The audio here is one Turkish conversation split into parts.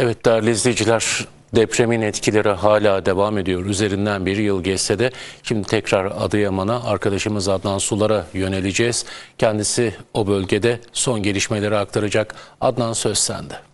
Evet değerli izleyiciler depremin etkileri hala devam ediyor. Üzerinden bir yıl geçse de şimdi tekrar Adıyaman'a arkadaşımız Adnan Sular'a yöneleceğiz. Kendisi o bölgede son gelişmeleri aktaracak. Adnan söz sende.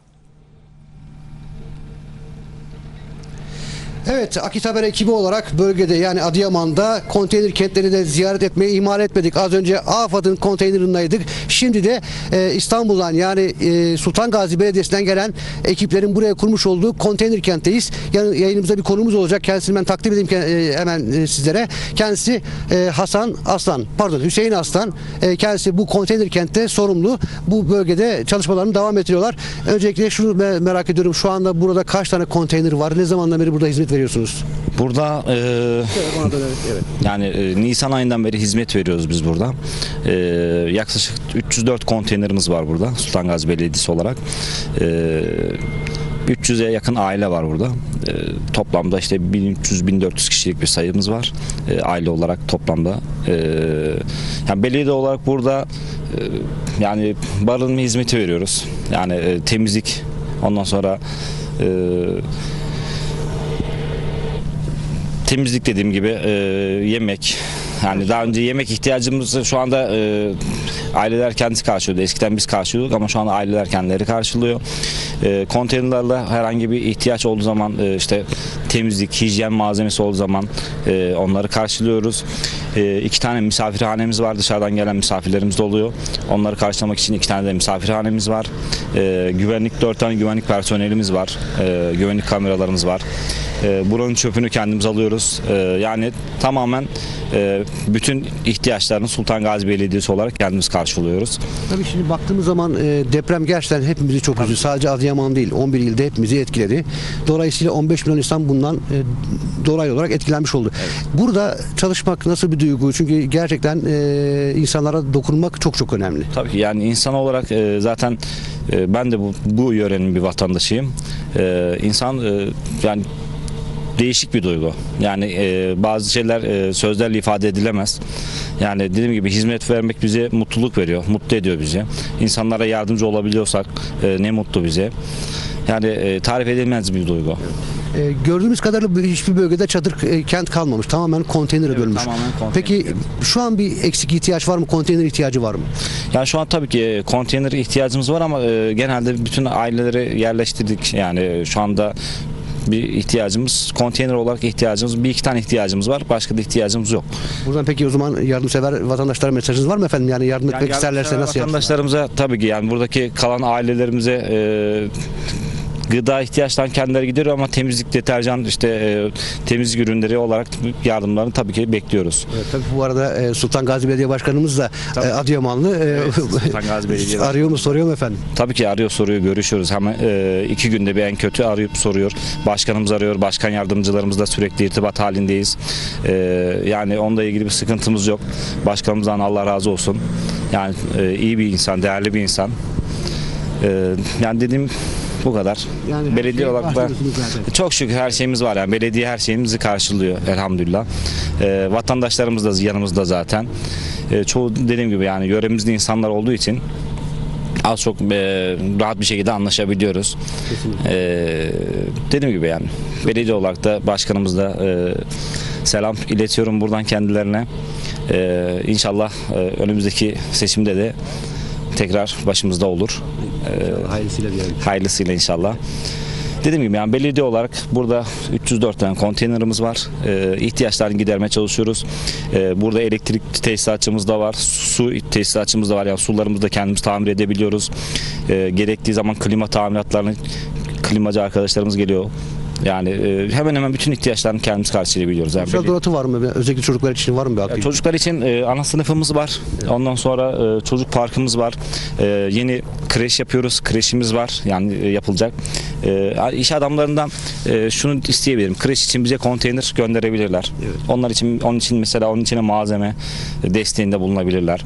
Evet Akit Haber ekibi olarak bölgede yani Adıyaman'da konteyner kentleri de ziyaret etmeyi ihmal etmedik. Az önce AFAD'ın konteynerindeydik. Şimdi de e, İstanbul'dan yani e, Sultan Gazi Belediyesi'nden gelen ekiplerin buraya kurmuş olduğu konteyner kentteyiz. Yani yayınımızda bir konumuz olacak. Kendisini ben takdim edeyim e, hemen e, sizlere. Kendisi e, Hasan Aslan, pardon Hüseyin Aslan. E, kendisi bu konteyner kentte sorumlu. Bu bölgede çalışmalarını devam ettiriyorlar. Öncelikle şunu me- merak ediyorum. Şu anda burada kaç tane konteyner var? Ne zamandan beri burada hizmet veriyorsunuz? Burada e, yani e, Nisan ayından beri hizmet veriyoruz biz burada. E, yaklaşık 304 konteynerimiz var burada Sultan Gazi Belediyesi olarak. E, 300'e yakın aile var burada. E, toplamda işte 1300-1400 kişilik bir sayımız var. E, aile olarak toplamda. E, yani belediye olarak burada e, yani barınma hizmeti veriyoruz. Yani e, temizlik ondan sonra e, temizlik dediğim gibi e, yemek yani daha önce yemek ihtiyacımızı şu anda e, aileler kendisi karşılıyordu. Eskiden biz karşılıyorduk ama şu anda aileler kendileri karşılıyor. E, konteynerlerle herhangi bir ihtiyaç olduğu zaman e, işte temizlik, hijyen malzemesi olduğu zaman e, onları karşılıyoruz. E, iki tane misafirhanemiz var. Dışarıdan gelen misafirlerimiz de oluyor. Onları karşılamak için iki tane de misafirhanemiz var. E, güvenlik, dört tane güvenlik personelimiz var. E, güvenlik kameralarımız var. E, buranın çöpünü kendimiz alıyoruz. E, yani tamamen e, bütün ihtiyaçlarını Sultan Gazi Belediyesi olarak kendimiz karşılıyoruz. Tabii şimdi baktığımız zaman e, deprem gerçekten hepimizi çok üzdü. Sadece Adıyaman değil 11 ilde hepimizi etkiledi. Dolayısıyla 15 milyon insan bundan e, dolaylı olarak etkilenmiş oldu. Burada çalışmak nasıl bir duygu? Çünkü gerçekten e, insanlara dokunmak çok çok önemli. Tabii ki yani insan olarak e, zaten e, ben de bu, bu yörenin bir vatandaşıyım. E, insan e, yani değişik bir duygu. Yani e, bazı şeyler e, sözlerle ifade edilemez. Yani dediğim gibi hizmet vermek bize mutluluk veriyor, mutlu ediyor bizi. İnsanlara yardımcı olabiliyorsak e, ne mutlu bize. Yani e, tarif edilmez bir duygu. E, gördüğümüz kadarıyla hiçbir bölgede çadır e, kent kalmamış. Tamamen konteynere bölünmüş. tamamen konteyner. Peki şu an bir eksik ihtiyaç var mı? Konteyner ihtiyacı var mı? Yani şu an tabii ki e, konteyner ihtiyacımız var ama e, genelde bütün aileleri yerleştirdik. Yani e, şu anda bir ihtiyacımız, konteyner olarak ihtiyacımız, bir iki tane ihtiyacımız var. Başka da ihtiyacımız yok. Buradan peki o zaman yardımsever vatandaşlara mesajınız var mı efendim? Yani yardım etmek Yani isterlerse nasıl yapsınlar? Vatandaşlarımıza tabii ki yani buradaki kalan ailelerimize e, gıda ihtiyaçtan kendileri gidiyor ama temizlik, deterjan, işte e, temizlik ürünleri olarak yardımlarını tabii ki bekliyoruz. Evet, tabii bu arada e, Sultan Gazi Belediye Başkanımız da e, Adıyamanlı. E, Sultan Gazi Belediye arıyor mu soruyor mu efendim? Tabii ki arıyor soruyor görüşüyoruz. Hemen e, iki günde bir en kötü arayıp soruyor. Başkanımız arıyor. Başkan yardımcılarımızla sürekli irtibat halindeyiz. E, yani onunla ilgili bir sıkıntımız yok. Başkanımızdan Allah razı olsun. Yani e, iyi bir insan, değerli bir insan. E, yani dediğim bu kadar. Yani Belediye olarak da çok şükür her şeyimiz var yani belediye her şeyimizi karşılıyor elhamdülillah. E, vatandaşlarımız da yanımızda zaten. E, çoğu dediğim gibi yani yöremizde insanlar olduğu için az çok e, rahat bir şekilde anlaşabiliyoruz. E, dediğim gibi yani belediye olarak da başkanımızda e, selam iletiyorum buradan kendilerine. E, inşallah e, önümüzdeki seçimde de tekrar başımızda olur. Hayırlısıyla diyelim. Hayırlısıyla inşallah. Dediğim gibi yani belediye olarak burada 304 tane konteynerimiz var. Ee, ihtiyaçlarını gidermeye çalışıyoruz. Ee, burada elektrik tesisatçımız da var. Su tesisatçımız da var. Yani sularımızı da kendimiz tamir edebiliyoruz. Ee, gerektiği zaman klima tamiratlarını klimacı arkadaşlarımız geliyor. Yani e, hemen hemen bütün ihtiyaçlarını kendimiz karşılayabiliyoruz. Yani belediye- donatı var mı? Özellikle çocuklar için var mı bir ya aktivite? Çocuklar için e, ana sınıfımız var. Ondan sonra e, çocuk parkımız var. E, yeni kreş yapıyoruz. Kreşimiz var. Yani e, yapılacak. E, iş adamlarından e, şunu isteyebilirim. Kreş için bize konteyner gönderebilirler. Onlar için onun için mesela onun içine malzeme desteğinde bulunabilirler.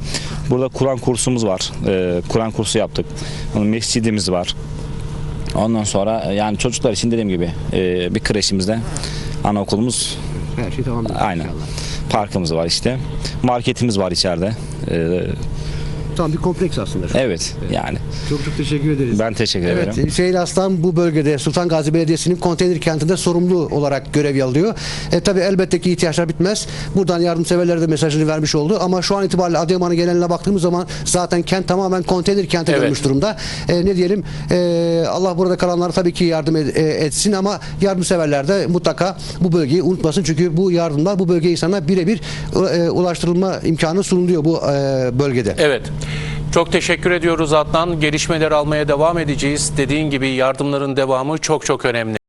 Burada Kur'an kursumuz var. E, Kur'an kursu yaptık. Onun mescidimiz var. Ondan sonra e, yani çocuklar için dediğim gibi e, bir kreşimizde anaokulumuz Her şey tamam. Aynen. Parkımız var işte. Marketimiz var içeride. Ee, Tamam bir kompleks aslında. şu. evet yani Çok çok teşekkür ederiz. Ben teşekkür Evet, ederim. Hüseyin Aslan bu bölgede Sultan Gazi Belediyesi'nin konteyner kentinde sorumlu olarak görev alıyor. E, tabii elbette ki ihtiyaçlar bitmez. Buradan yardımseverlere de mesajını vermiş oldu. Ama şu an itibariyle Adıyaman'ın geneline baktığımız zaman zaten kent tamamen konteyner kente Evet. dönmüş durumda. E, ne diyelim e, Allah burada kalanlara tabii ki yardım e, etsin ama yardımseverler de mutlaka bu bölgeyi unutmasın. Çünkü bu yardımlar bu bölge insana birebir e, ulaştırılma imkanı sunuluyor bu e, bölgede. Evet. Çok teşekkür ediyoruz Adnan. Gelişmeleri almaya devam edeceğiz. Dediğin gibi yardımların devamı çok çok önemli.